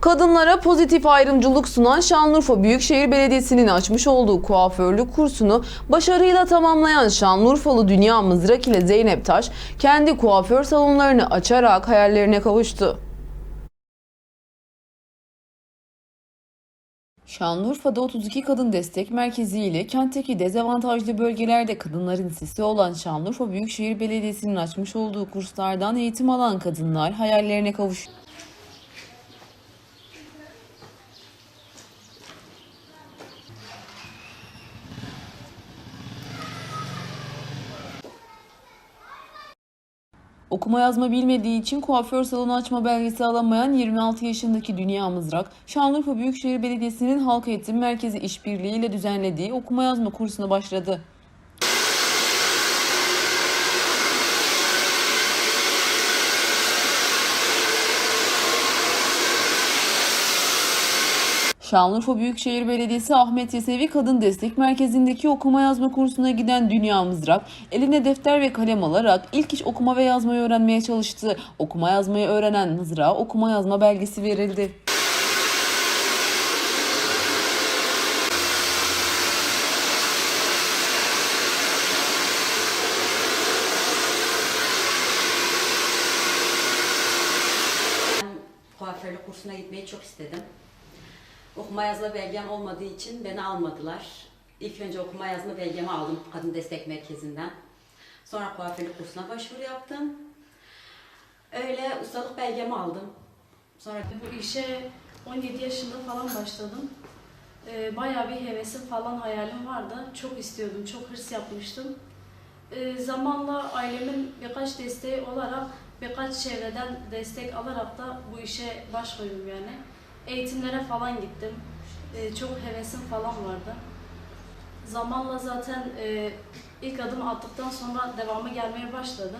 Kadınlara pozitif ayrımcılık sunan Şanlıurfa Büyükşehir Belediyesi'nin açmış olduğu kuaförlük kursunu başarıyla tamamlayan Şanlıurfalı Dünya Mızrak ile Zeynep Taş kendi kuaför salonlarını açarak hayallerine kavuştu. Şanlıurfa'da 32 Kadın Destek Merkezi ile kentteki dezavantajlı bölgelerde kadınların sesi olan Şanlıurfa Büyükşehir Belediyesi'nin açmış olduğu kurslardan eğitim alan kadınlar hayallerine kavuştu. Okuma yazma bilmediği için kuaför salonu açma belgesi alamayan 26 yaşındaki Dünya Mızrak, Şanlıurfa Büyükşehir Belediyesi'nin Halk Eğitim Merkezi işbirliği ile düzenlediği okuma yazma kursuna başladı. Şanlıurfa Büyükşehir Belediyesi Ahmet Yesevi Kadın Destek Merkezi'ndeki okuma yazma kursuna giden Dünya Mızrak, eline defter ve kalem alarak ilk iş okuma ve yazmayı öğrenmeye çalıştı. Okuma yazmayı öğrenen Mızrak'a okuma yazma belgesi verildi. Kuaförlük kursuna gitmeyi çok istedim. Okuma yazma belgem olmadığı için beni almadılar. İlk önce okuma yazma belgemi aldım Kadın Destek Merkezi'nden. Sonra kuaförlük kursuna başvuru yaptım. Öyle ustalık belgemi aldım. Sonra Bu işe 17 yaşında falan başladım. Ee, bayağı bir hevesim falan hayalim vardı. Çok istiyordum, çok hırs yapmıştım. Ee, zamanla ailemin birkaç desteği olarak, birkaç çevreden destek alarak da bu işe baş yani. Eğitimlere falan gittim. Ee, çok hevesim falan vardı. Zamanla zaten e, ilk adım attıktan sonra devamı gelmeye başladı.